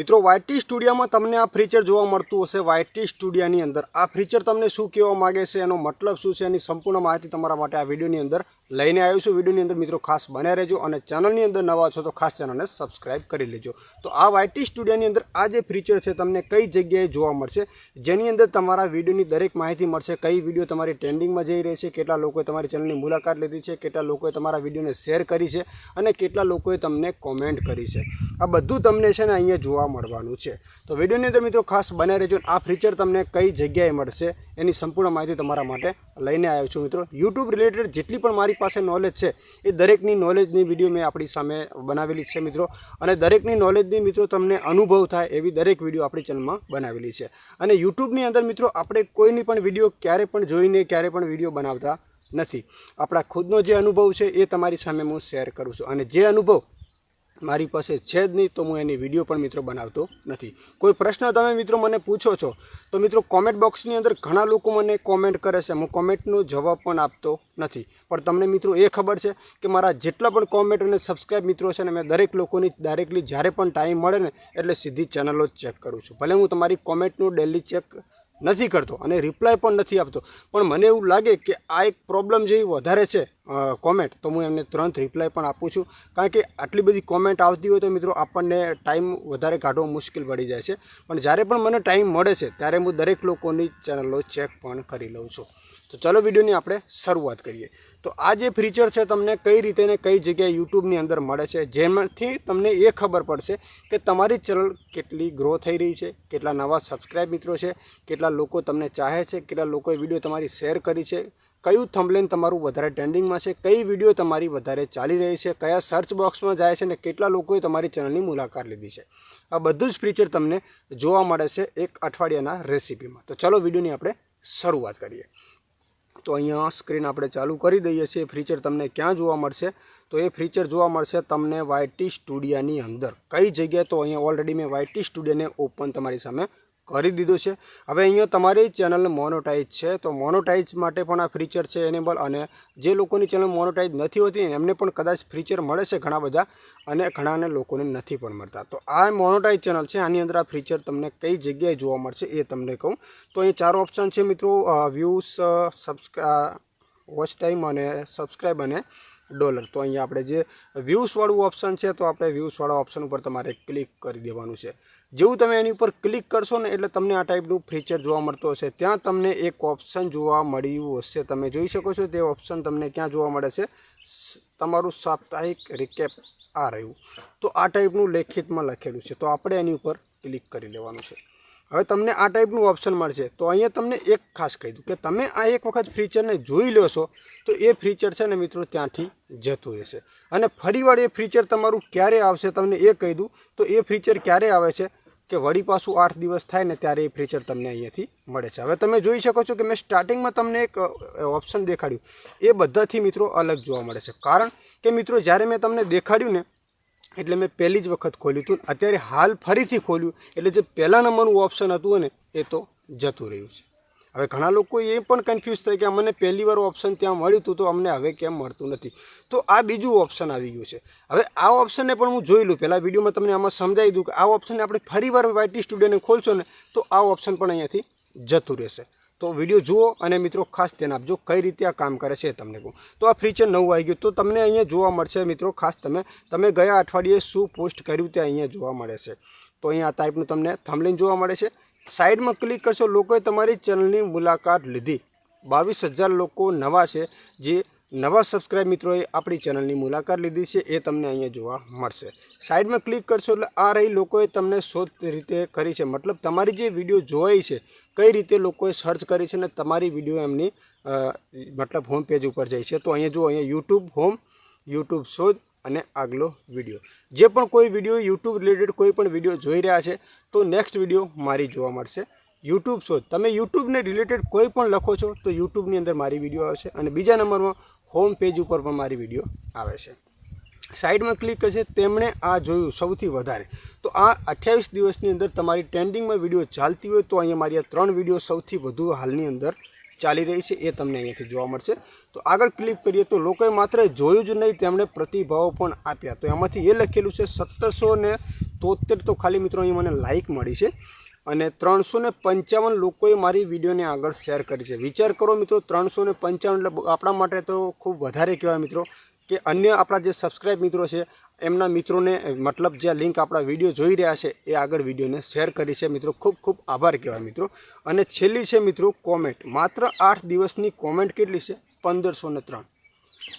મિત્રો વાયટી સ્ટુડિયોમાં તમને આ ફીચર જોવા મળતું હશે. વાયટી સ્ટુડિયાની અંદર આ ફીચર તમને શું કહેવા માગે છે, એનો મતલબ શું છે, એની સંપૂર્ણ માહિતી તમારા માટે આ વિડીયોની અંદર લઈને આવ્યો છું. વિડીયોની અંદર મિત્રો ખાસ બન્યા રહેજો અને ચેનલની અંદર નવા છો તો ખાસ ચેનલને સબસ્ક્રાઇબ કરી લેજો. તો આ વાયટી સ્ટુડિયોની અંદર આ જે ફીચર છે તમને કઈ જગ્યાએ જોવા મળશે, જેની અંદર તમારા વિડીયોની દરેક માહિતી મળશે, કઈ વીડિયો તમારી ટ્રેન્ડિંગમાં જઈ રહી છે, કેટલા લોકોએ તમારી ચેનલની મુલાકાત લીધી છે, કેટલા લોકોએ તમારા વિડીયોને શેર કરી છે અને કેટલા લોકોએ તમને કોમેન્ટ કરી છે. આ બધું તમને છે ને અહીંયા જોવા મળવાનું છે. તો વિડીયોની અંદર મિત્રો ખાસ બન્યા રહેજો આ ફીચર તમને કઈ જગ્યાએ મળશે એની સંપૂર્ણ માહિતી તમારા માટે લઈને આવ્યો છું મિત્રો. યુટ્યુબ રિલેટેડ જેટલી પણ મારી પાસે નોલેજ છે, એ દરેકની નોલેજની વીડિયો મેં આપણી સામે બનાવેલી છે મિત્રો. અને દરેકની નોલેજની મિત્રો તમને અનુભવ થાય એવી દરેક વીડિયો આપણી ચેનલમાં બનાવેલી છે. અને યુટ્યુબની અંદર મિત્રો આપણે કોઈની પણ વીડિયો ક્યારે પણ જોઈને ક્યારે પણ વીડિયો બનાવતા નથી. આપણા ખુદનો જે અનુભવ છે એ તમારી સામે હું શેર કરું છું. અને જે અનુભવ મારી પાસે છે જ નહીં, તો હું એની વીડિયો પણ મિત્રો બનાવતો નથી. કોઈ પ્રશ્ન તમે મિત્રો મને પૂછો છો, તો મિત્રો કોમેન્ટ બોક્સની અંદર ઘણા લોકો મને કોમેન્ટ કરે છે. હું કોમેન્ટનો જવાબ પણ આપતો નથી. પણ તમને મિત્રો એ ખબર છે કે મારા જેટલા પણ કોમેન્ટ અને સબસ્ક્રાઈબ મિત્રો છે ને, મેં દરેક લોકોની ડાયરેક્ટલી જ્યારે પણ ટાઈમ મળે ને, એટલે સીધી ચેનલો ચેક કરું છું. ભલે હું તમારી કોમેન્ટનું ડેલી ચેક નથી કરતો અને રિપ્લાય પણ નથી આપતો. પણ મને એવું લાગે કે આ એક પ્રોબ્લેમ જેવી વધારે છે કોમેન્ટ તો હું એમને તુરંત રિપ્લાય પણ આપું છું. કારણ કે આટલી બધી કોમેન્ટ આવતી હોય તો મિત્રો આપણને ટાઈમ વધારે કાઢવો મુશ્કેલ પડી જાય છે. પણ જ્યારે પણ મને ટાઈમ મળે છે, ત્યારે હું દરેક લોકોની ચેનલો ચેક પણ કરી લઉં છું. તો ચલો વિડીયોની આપણે શરૂઆત કરીએ. તો આ જે ફીચર છે તમને કઈ રીતે ને કઈ જગ્યાએ યુટ્યુબની અંદર મળે છે, જેમાંથી તમને એ ખબર પડશે કે તમારી ચેનલ કેટલી ગ્રો થઈ રહી છે, કેટલા નવા સબસ્ક્રાઈબ મિત્રો છે, કેટલા લોકો તમને ચાહે છે, કેટલા લોકોએ વીડિયો તમારી શેર કરી છે, કયું થંબલેન તમારું વધારે ટ્રેન્ડિંગમાં છે, કઈ વીડિયો તમારી વધારે ચાલી રહી છે, કયા સર્ચ બોક્સમાં જાય છે ને કેટલા લોકોએ તમારી ચેનલની મુલાકાત લીધી છે. આ બધું જ ફીચર તમને જોવા મળે છે એક અઠવાડિયાના રેસીપીમાં તો ચલો વિડીયોની આપણે શરૂઆત કરીએ. તો અહીંયા સ્ક્રીન આપણે ચાલુ કરી દઈએ છીએ. ફીચર તમને ક્યાં જોવા મળશે? તો એ ફીચર જોવા મળશે તમને વાયટી સ્ટુડિયાની અંદર. કઈ જગ્યાએ? તો અહીંયા ઓલરેડી મેં વાયટી સ્ટુડિયોને ઓપન તમારી સામે કરી દીધો છે. હવે અહીંયા તમારી ચેનલ મોનોટાઈઝ છે, તો મોનોટાઈઝ માટે પણ આ ફીચર છે એનેબલ અને જે લોકોની ચેનલ મોનોટાઈઝ નથી હોતી, એમને પણ કદાચ ફીચર મળે છે ઘણા બધા અને ઘણાને લોકોને નથી પણ મળતા. તો આ મોનોટાઈઝ ચેનલ છે, આની અંદર આ ફીચર તમને કઈ જગ્યાએ જોવા મળશે એ તમને કહું. તો અહીં ચાર ઓપ્શન છે મિત્રો વ્યૂઝ સબસ્ક્રા વોચ ટાઈમ અને સબસ્ક્રાઈબ અને ડોલર. તો અહીંયા આપણે જે વ્યૂઝવાળું ઓપ્શન છે, તો આપણે વ્યૂઝવાળા ઓપ્શન ઉપર તમારે ક્લિક કરી દેવાનું છે. જેવું તમે એની ઉપર ક્લિક કરશો ને એટલે તમને આ ટાઈપનું ફીચર જોવા મળતો હશે. ત્યાં તમને એક ઓપ્શન જોવા મળ્યું હશે. તમે જોઈ શકો છો તે ઓપ્શન તમને ક્યાં જોવા મળે છે? તમારું સાપ્તાહિક રિકેપ આ રહ્યું. તો આ ટાઈપનું લેખિતમાં લખેલું છે. તો આપણે એની ઉપર ક્લિક કરી લેવાનું છે. હવે તમને આ ટાઈપનું ઓપ્શન મળશે. તો અહીંયા તમને એક ખાસ કહી દઉં કે તમે આ એક વખત ફીચરને જોઈ લો તો એ ફીચર છે ને મિત્રો ત્યાંથી જતું રહેશે. અને ફરીવાર એ ફીચર તમારું ક્યારે આવશે તમને એ કહી દઉં, તો એ ફીચર ક્યારે આવે છે કે વળી પાછું આઠ દિવસ થાય ને ત્યારે એ ફીચર તમને અહીંયાથી મળે છે. હવે તમે જોઈ શકો છો કે મેં સ્ટાર્ટિંગમાં તમને એક ઓપ્શન દેખાડ્યું. એ બધાથી મિત્રો અલગ જોવા મળે છે. કારણ કે મિત્રો જ્યારે મેં તમને દેખાડ્યું ને એટલે મેં પહેલી જ વખત ખોલ્યું હતું. અત્યારે હાલ ફરીથી ખોલ્યું. એટલે જે પહેલા નંબરનું ઓપ્શન હતું ને એ તો જતું રહ્યું છે. હવે ઘણા લોકો એ પણ કન્ફ્યુઝ થાય કે અમને પહેલી વાર ઓપ્શન ત્યાં મળ્યું હતું તો અમને હવે કેમ મળતું નથી. તો આ બીજું ઓપ્શન આવી ગયું છે. હવે આ ઓપ્શનને પણ હું જોઈ લઉં. પહેલાં વિડીયોમાં તમને આમાં સમજાવી દઉં કે આ ઓપ્શનને આપણે ફરી વાર વાયટી સ્ટુડિયોને ખોલશો ને તો આ ઓપ્શન પણ અહીંયાથી જતું રહેશે. તો વીડિયો જુઓ અને મિત્રો ખાસ ધ્યાન આપજો કઈ રીતે આ કામ કરે છે તમને કહું. તો આ ફીચર નવું આવી ગયું. તો તમને અહીંયા જોવા મળશે મિત્રો ખાસ તમે તમે ગયા અઠવાડિયે શું પોસ્ટ કર્યું તે અહીંયા જોવા મળે છે. તો અહીંયા આ ટાઈપનું તમને થમલીન જોવા મળે છે. સાઈડમાં ક્લિક કરશો લોકોએ તમારી ચેનલની મુલાકાત લીધી. બાવીસ હજાર લોકો નવા છે. જે નવા સબસ્ક્રાઇબ મિત્રોએ આપણી ચેનલની મુલાકાત લીધી છે એ તમને અહીંયા જોવા મળશે. સાઈડમાં ક્લિક કરશો એટલે આ રહી લોકોએ તમને શોધ રીતે કરી છે. મતલબ તમારી જે વીડિયો જોઈ છે કઈ રીતે લોકોએ સર્ચ કરી છે અને તમારી વીડિયો એમની મતલબ હોમ પેજ ઉપર જાય છે. તો અહીંયા જો અહીંયા યુટ્યુબ હોમ યુટ્યુબ શોધ અને આગલો વીડિયો જે પણ કોઈ વીડિયો યુટ્યુબ રિલેટેડ કોઈ પણ વીડિયો જોઈ રહ્યા છે, તો નેક્સ્ટ વીડિયો મારી જોવા મળશે. યુટ્યુબ શોધ. તમે યુટ્યુબને રિલેટેડ કોઈ પણ લખો છો, તો યુટ્યુબની અંદર મારી વીડિયો આવશે અને બીજા નંબરમાં હોમ પેજ ઉપર પણ મારી વીડિયો આવે છે. સાઈડમાં ક્લિક કરશે, તેમણે આ જોયું સૌથી વધારે. તો આ અઠ્યાવીસ દિવસની અંદર તમારી ટ્રેન્ડિંગમાં વીડિયો ચાલતી હોય તો અહીંયા મારી આ ત્રણ વીડિયો સૌથી વધુ હાલની અંદર ચાલી રહી છે, એ તમને અહીંયાથી જોવા મળશે. તો આગળ ક્લિક કરીએ તો લોકોએ માત્ર જોયું જ નહીં, તેમણે પ્રતિભાવો પણ આપ્યા. તો એમાંથી એ લખેલું છે, સત્તરસો ને તોતેર તો ખાલી મિત્રો અહીં મને લાઇક મળી છે અને ત્રણસો ને પંચાવન લોકોએ મારી વિડીયોને આગળ શેર કરી છે. વિચાર કરો મિત્રો, ત્રણસો ને પંચાવન એટલે આપણા માટે તો ખૂબ વધારે કહેવાય મિત્રો, કે અન્ય આપણા જે સબસ્ક્રાઇબ મિત્રો છે એમના મિત્રોને મતલબ જે લિંક આપણા વીડિયો જોઈ રહ્યા છે, એ આગળ વિડીયોને શેર કરી છે. મિત્રો, ખૂબ ખૂબ આભાર કહેવાય મિત્રો. અને છેલ્લી છે મિત્રો કોમેન્ટ માત્ર આઠ દિવસની કોમેન્ટ કેટલી છે? પંદરસો ને ત્રણ.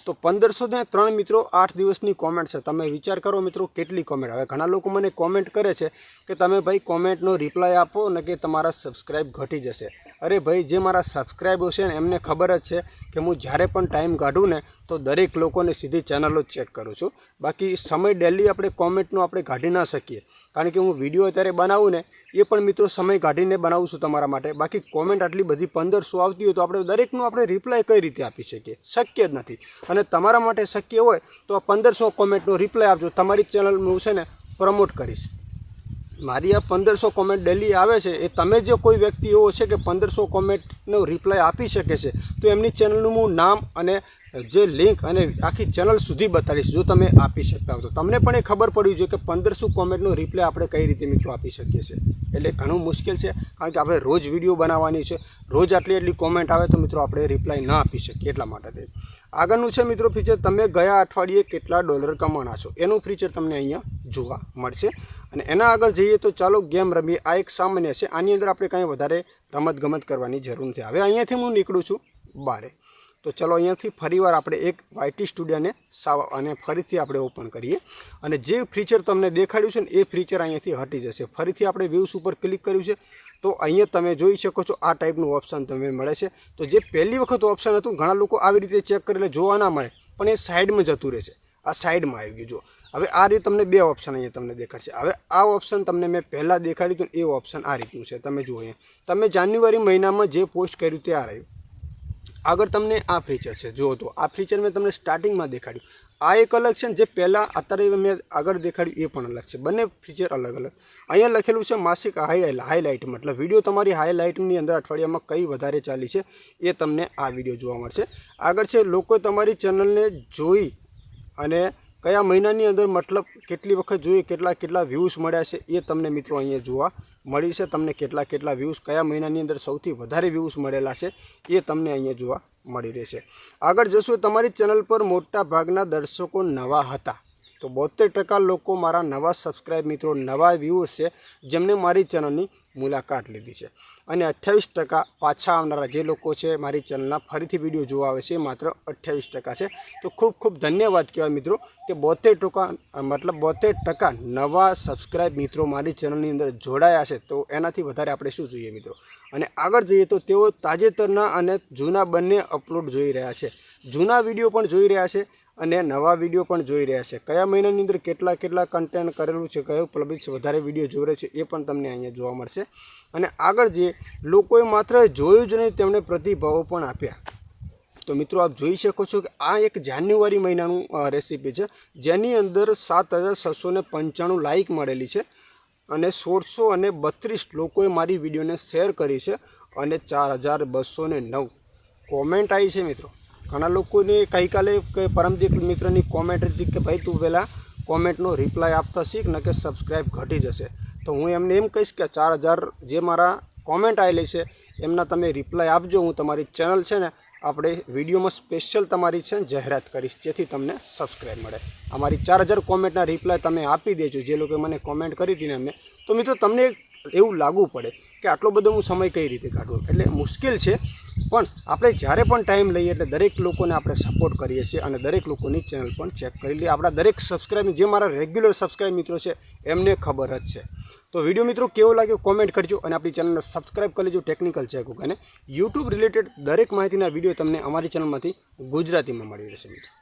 તો પંદરસો ને ત્રણ મિત્રો, આઠ દિવસની કોમેન્ટ છે. તમે વિચાર કરો મિત્રો, કેટલી કોમેન્ટ હવે ઘણા લોકો મને કોમેન્ટ કરે છે કે તમે ભાઈ કોમેન્ટનો રિપ્લાય આપો ને કે તમારા સબસ્ક્રાઈબ ઘટી જશે. અરે ભાઈ, જે મારા સબસ્ક્રાઈબર છે ને, એમને ખબર જ છે કે હું જ્યારે પણ ટાઈમ કાઢું ને, તો દરેક લોકોને સીધી ચેનલો જ ચેક કરું છું. બાકી સમય ડેલી આપણે કોમેન્ટનો આપણે કાઢી ના શકીએ. કારણ કે હું વીડિયો અત્યારે બનાવું ને, એ પણ મિત્રો સમય કાઢીને બનાવું છું તમારા માટે. બાકી કોમેન્ટ આટલી બધી પંદરસો આવતી હોય તો આપણે દરેકનું આપણે રિપ્લાય કઈ રીતે આપી શકીએ? શક્ય જ નથી. અને તમારા માટે શક્ય હોય તો આ પંદરસો કોમેન્ટનો રિપ્લાય આપજો. તમારી ચેનલ હું છે ને પ્રમોટ કરીશ. મારી આ પંદરસો કોમેન્ટ ડેલી આવે છે, એ તમે જે કોઈ વ્યક્તિ એવો છે કે પંદરસો કોમેન્ટનો રિપ્લાય આપી શકે છે, તો એમની ચેનલનું હું નામ અને જે લિંક અને આખી ચેનલ સુધી બતાડીશ જો તમે આપી શકતા હો તો. તમને પણ એ ખબર પડવી જોઈએ કે પંદરસો કોમેન્ટનો રિપ્લાય આપણે કઈ રીતે મિત્રો આપી શકીએ છીએ. એટલે ઘણું મુશ્કેલ છે, કારણ કે આપણે રોજ વીડિયો બનાવવાની છે, રોજ આટલી એટલી કોમેન્ટ આવે તો મિત્રો આપણે રિપ્લાય ના આપી શકીએ એટલા માટે આગળનું છે મિત્રો ફીચર તમે ગયા અઠવાડિયે કેટલા ડોલર કમાણા છો? એનું ફીચર તમને અહીંયા જોવા મળશે. અને એના આગળ જઈએ તો ચાલો ગેમ રમીએ. આ એક સામાન્ય છે. આની અંદર આપણે કાંઈ વધારે રમતગમત કરવાની જરૂર નથી. હવે અહીંયાથી હું નીકળું છું બારે. તો ચલો અહીંયાથી ફરીવાર આપણે એક વાયટી સ્ટુડિયોને સાવ, અને ફરીથી આપણે ઓપન કરીએ. અને જે ફીચર તમને દેખાડ્યું છે ને, એ ફીચર અહીંયાથી હટી જશે. ફરીથી આપણે વ્યૂઝ ઉપર ક્લિક કર્યું છે, તો અહીંયા તમે જોઈ શકો છો આ ટાઈપનું ઓપ્શન તમને મળે છે. તો જે પહેલી વખત ઓપ્શન હતું, ઘણા લોકો આવી રીતે ચેક કરીને જોવા ના મળે, પણ એ સાઈડમાં જતું રહેશે આ સાઈડમાં આવી ગયું જો હવે આ રીતે તમને બે ઓપ્શન અહીંયા તમને દેખાડશે. હવે આ ઓપ્શન તમને મેં પહેલાં દેખાડ્યું હતું એ ઓપ્શન આ રીતનું છે. તમે જુઓ અહીંયા. તમે જાન્યુઆરી મહિનામાં જે પોસ્ટ કર્યું તે આ રહ્યું. આગળ તમને આ ફીચર છે. જુઓ તો આ ફીચર મેં તમને સ્ટાર્ટિંગમાં દેખાડ્યું. આ એક અલગ છે જે પહેલાં અત્યારે મેં આગળ દેખાડ્યું એ પણ અલગ છે. બંને ફીચર અલગ અલગ. અહીંયા લખેલું છે માસિક હાઈ હાઈલાઇટ મતલબ વીડિયો તમારી હાઈલાઇટની અંદર અઠવાડિયામાં કઈ વધારે ચાલી છે એ તમને આ વીડિયો જોવા મળશે. આગળ છે લોકો તમારી ચેનલને જોઈ અને કયા મહિનાની અંદર મતલબ કેટલી વખત જોઈએ, કેટલા કેટલા વ્યૂઝ મળ્યા છે એ તમને મિત્રો અહીંયા જોવા મળી છે. તમને કેટલા કેટલા વ્યૂઝ કયા મહિનાની અંદર સૌથી વધારે વ્યૂઝ મળેલા છે એ તમને અહીંયા જોવા મળી રહેશે. આગળ જશું, તમારી ચેનલ પર મોટા ભાગના દર્શકો નવા હતા તો બોતેર ટકા લોકો મારા નવા સબસ્ક્રાઈબ મિત્રો, નવા વ્યૂઝ છે જેમને મારી ચેનલની મુલાકાત લીધી છે. અને અઠ્યાવીસ ટકા પાછા આવનારા જે લોકો છે, મારી ચેનલના ફરીથી વીડિયો જોવા આવે છે, એ માત્ર અઠ્યાવીસ ટકા છે. તો ખૂબ ખૂબ ધન્યવાદ કહેવાય મિત્રો કે બોતેર ટકા, મતલબ બોતેર ટકા નવા સબસ્ક્રાઈબ મિત્રો મારી ચેનલની અંદર જોડાયા છે. તો એનાથી વધારે આપણે શું જોઈએ મિત્રો? અને આગળ જઈએ તો તેઓ તાજેતરના અને જૂના બંને અપલોડ જોઈ રહ્યા છે. જૂના વીડિયો પણ જોઈ રહ્યા છે. અને નવા વીડિયો પણ જોઈ રહ્યા છે. કયા મહિનાની અંદર કેટલા કેટલા કન્ટેન્ટ કરેલું છે, કયો પબ્લિક વધારે વીડિયો જોઈ રહ્યો છે એ પણ તમને અહીંયા જોવા મળશે. અને આગળ જે લોકોએ માત્ર જોયું જ નહીં, તેમણે પ્રતિભાવો પણ આપ્યા. તો મિત્રો આપ જોઈ શકો છો કે આ એક જાન્યુઆરી મહિનાનું રેસીપી છે, જેની અંદર સાત હજાર છસો ને પંચાણું લાઇક મળેલી છે અને સોળસો અને બત્રીસ લોકોએ મારી વિડીયોને શેર કરી છે અને ચાર હજાર બસો ને નવ. કોમેન્ટ આવી છે મિત્રો. ઘણા લોકોને ગઈકાલે કે પરમદીપ મિત્રની કોમેન્ટ હતી કે, ભાઈ, તું પહેલાં કોમેન્ટનો રિપ્લાય આપતા શીખ, ને કે સબસ્ક્રાઈબ ઘટી જશે. તો હું એમને એમ કહીશ કે, ચાર હજાર જે મારા કોમેન્ટ આવેલી છે, એમના તમે રિપ્લાય આપજો. હું તમારી ચેનલ છે ને, આપણે વિડીયોમાં સ્પેશિયલ તમારી છે જાહેરાત કરીશ, જેથી તમને સબસ્ક્રાઈબ મળે. અમારી ચાર હજાર કોમેન્ટના રિપ્લાય તમે આપી દેજો. જે લોકોએ મને કોમેન્ટ કરી હતી ને અમે તો મિત્રો, તમને એવું લાગવું પડે કે આટલો બધો હું સમય કઈ રીતે કાઢું? એટલે મુશ્કેલ છે, પણ આપણે જ્યારે પણ ટાઈમ લઈએ એટલે દરેક લોકોને આપણે સપોર્ટ કરીએ છીએ અને દરેક લોકોની ચેનલ પણ ચેક કરી લઈએ. આપણા દરેક સબસ્ક્રાઈબ જે મારા રેગ્યુલર સબસ્ક્રાઈબ મિત્રો છે, એમને ખબર જ છે. તો વીડિયો મિત્રો કેવો લાગ્યો? કોમેન્ટ કરજો અને આપણી ચેનલને સબસ્ક્રાઈબ કરી લેજો. ટેકનિકલ ચેક અને યુટ્યુબ રિલેટેડ દરેક માહિતીના વીડિયો તમને અમારી ચેનલમાંથી ગુજરાતીમાં મળી રહેશે મિત્રો.